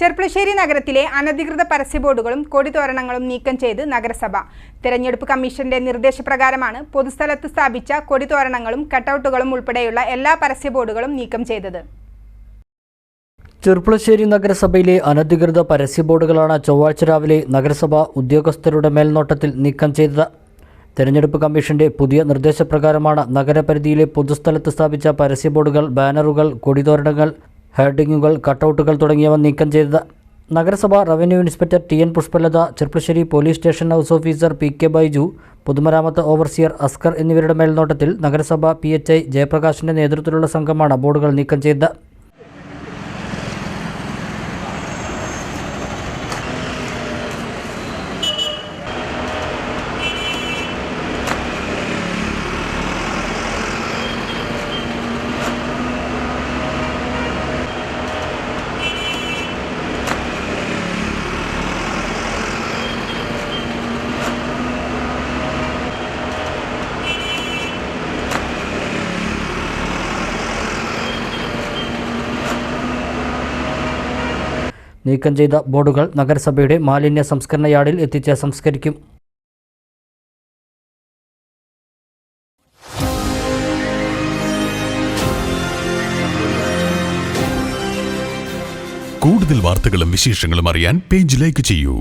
ചെർപ്പളശ്ശേരി നഗരത്തിലെ അനധികൃത പരസ്യബോർഡുകളും കൊടിതോരണങ്ങളും നീക്കം ചെയ്ത് നഗരസഭ. തെരഞ്ഞെടുപ്പ് കമ്മീഷന്റെ നിർദ്ദേശപ്രകാരമാണ് പൊതുസ്ഥലത്ത് സ്ഥാപിച്ച കൊടിതോരണങ്ങളും കട്ടൗട്ടുകളും ഉൾപ്പെടെയുള്ള എല്ലാ പരസ്യബോർഡുകളും നീക്കം ചെയ്തത്. ചെർപ്പുളശ്ശേരി നഗരസഭയിലെ അനധികൃത പരസ്യ ബോർഡുകളാണ് ചൊവ്വാഴ്ച രാവിലെ നഗരസഭ ഉദ്യോഗസ്ഥരുടെ മേൽനോട്ടത്തിൽ നീക്കം ചെയ്തത്. തെരഞ്ഞെടുപ്പ് കമ്മീഷന്റെ പുതിയ നിർദ്ദേശപ്രകാരമാണ് നഗരപരിധിയിലെ പൊതുസ്ഥലത്ത് സ്ഥാപിച്ച പരസ്യ ബോർഡുകൾ ബാനറുകൾ കൊടിതോരണങ്ങൾ ഹെഡിങ്ങുകൾ കട്ടൗട്ടുകൾ തുടങ്ങിയവ നീക്കം ചെയ്തത് നഗരസഭ revenue inspector T N Pushpalatha Cherpulassery police station house officer P K Baiju പൊതുമരാമത്ത് ഓവർസിയർ അസ്കർ എന്നിവരുടെ മേൽനോട്ടത്തിൽ നഗരസഭ പി എച്ച് ഐ ജയപ്രകാശിന്റെ നേതൃത്വത്തിലുള്ള സംഘമാണ് ബോർഡുകൾ നീക്കം ചെയ്തത് നീക്കം ചെയ്ത ബോർഡുകൾ നഗരസഭയുടെ മാലിന്യ സംസ്കരണ യാർഡിൽ എത്തിച്ച് സംസ്കരിക്കും. കൂടുതൽ വാർത്തകളും വിശേഷങ്ങളും അറിയാൻ പേജ് ലൈക്ക് ചെയ്യൂ.